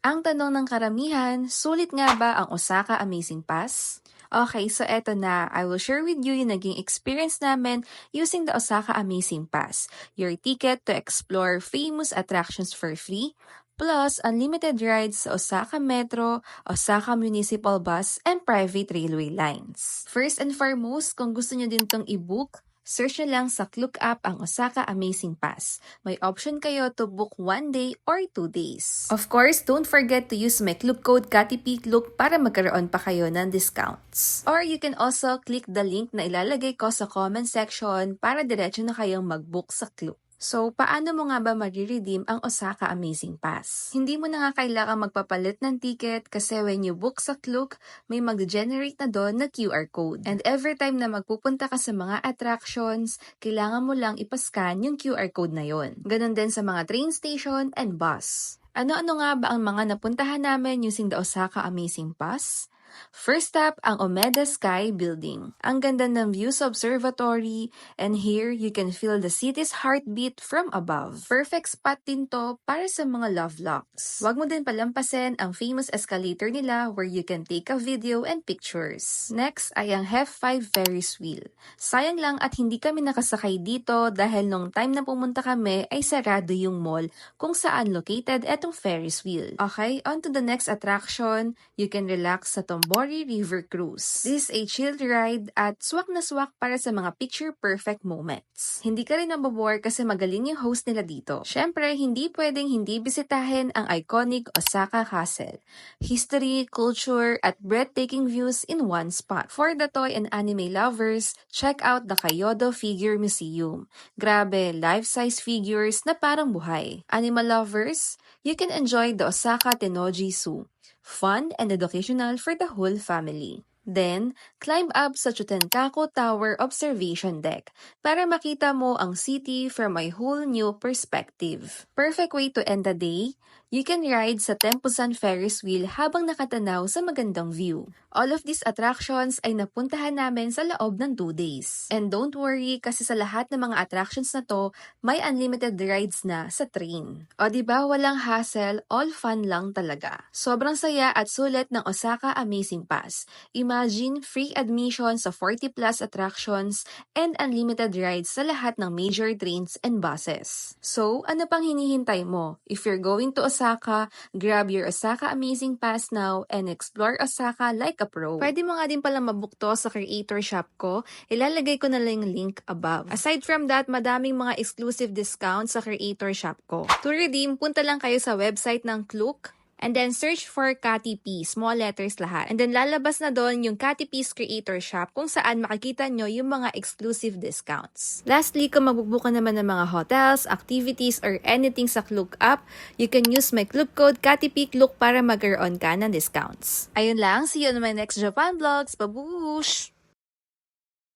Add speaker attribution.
Speaker 1: Ang tanong ng karamihan, sulit nga ba ang Osaka Amazing Pass? Okay, so eto na. I will share with you yung naging experience namin using the Osaka Amazing Pass. Your ticket to explore famous attractions for free, plus unlimited rides sa Osaka Metro, Osaka Municipal Bus, and private railway lines. First and foremost, kung gusto nyo din tong i-book, search nyo lang sa Klook app ang Osaka Amazing Pass. May option kayo to book one day or two days. Of course, don't forget to use my Klook code KATIPIKLOOK para magkaroon pa kayo ng discounts. Or you can also click the link na ilalagay ko sa comment section para diretso na kayong mag-book sa Klook. So, paano mo nga ba mariredeem ang Osaka Amazing Pass? Hindi mo na nga kailangan magpapalit ng ticket kasi when you book sa Klook, may mag-generate na doon na QR code. And every time na magpupunta ka sa mga attractions, kailangan mo lang ipascan yung QR code na yon. Ganon din sa mga train station and bus. Ano-ano nga ba ang mga napuntahan namin using the Osaka Amazing Pass? First up, ang Omeda Sky Building. Ang ganda ng views observatory, and here you can feel the city's heartbeat from above. Perfect spot din to para sa mga love locks. Huwag mo din palampasin ang famous escalator nila where you can take a video and pictures. Next ay ang Hef5 Ferris wheel. Sayang lang at hindi kami nakasakay dito dahil nung time na pumunta kami ay sarado yung mall kung saan located etong Ferris wheel. Okay, on to the next attraction. You can relax sa Tombori River Cruise. This is a chill ride at swak na swak para sa mga picture-perfect moments. Hindi ka rin mabobore kasi magaling yung host nila dito. Syempre, hindi pwedeng hindi bisitahin ang iconic Osaka Castle. History, culture, at breathtaking views in one spot. For the toy and anime lovers, check out the Kyoto Figure Museum. Grabe, life-size figures na parang buhay. Animal lovers, can enjoy the Osaka Tennoji Zoo fun and educational for the whole family. Then, climb up sa Chutenkaku Tower Observation Deck para makita mo ang city from a whole new perspective. Perfect way to end the day, you can ride sa Tempusan Ferris wheel habang nakatanaw sa magandang view. All of these attractions ay napuntahan namin sa loob ng 2 days. And don't worry kasi sa lahat ng mga attractions na to, may unlimited rides na sa train. O ba walang hassle, all fun lang talaga. Sobrang saya at sulit ng Osaka Amazing Pass. Imagine free admission sa 40 plus attractions and unlimited rides sa lahat ng major trains and buses. So, ano pang hinihintay mo? If you're going to Osaka, grab your Osaka Amazing Pass now and explore Osaka like a pro. Pwede mo nga din pala mabook to sa creator shop ko. Ilalagay ko na lang yung link above. Aside from that, madaming mga exclusive discounts sa creator shop ko. To redeem, punta lang kayo sa website ng Klook And then search for Cathy P, small letters lahat. And then lalabas na doon yung Cathy P's Creator Shop kung saan makikita nyo yung mga exclusive discounts. Lastly, kung magbubuka naman ng mga hotels, activities, or anything sa Klook app, you can use my Klook code Cathy P Klook para magkaroon ka ng discounts. Ayun lang, see you on my next Japan vlogs. Babush!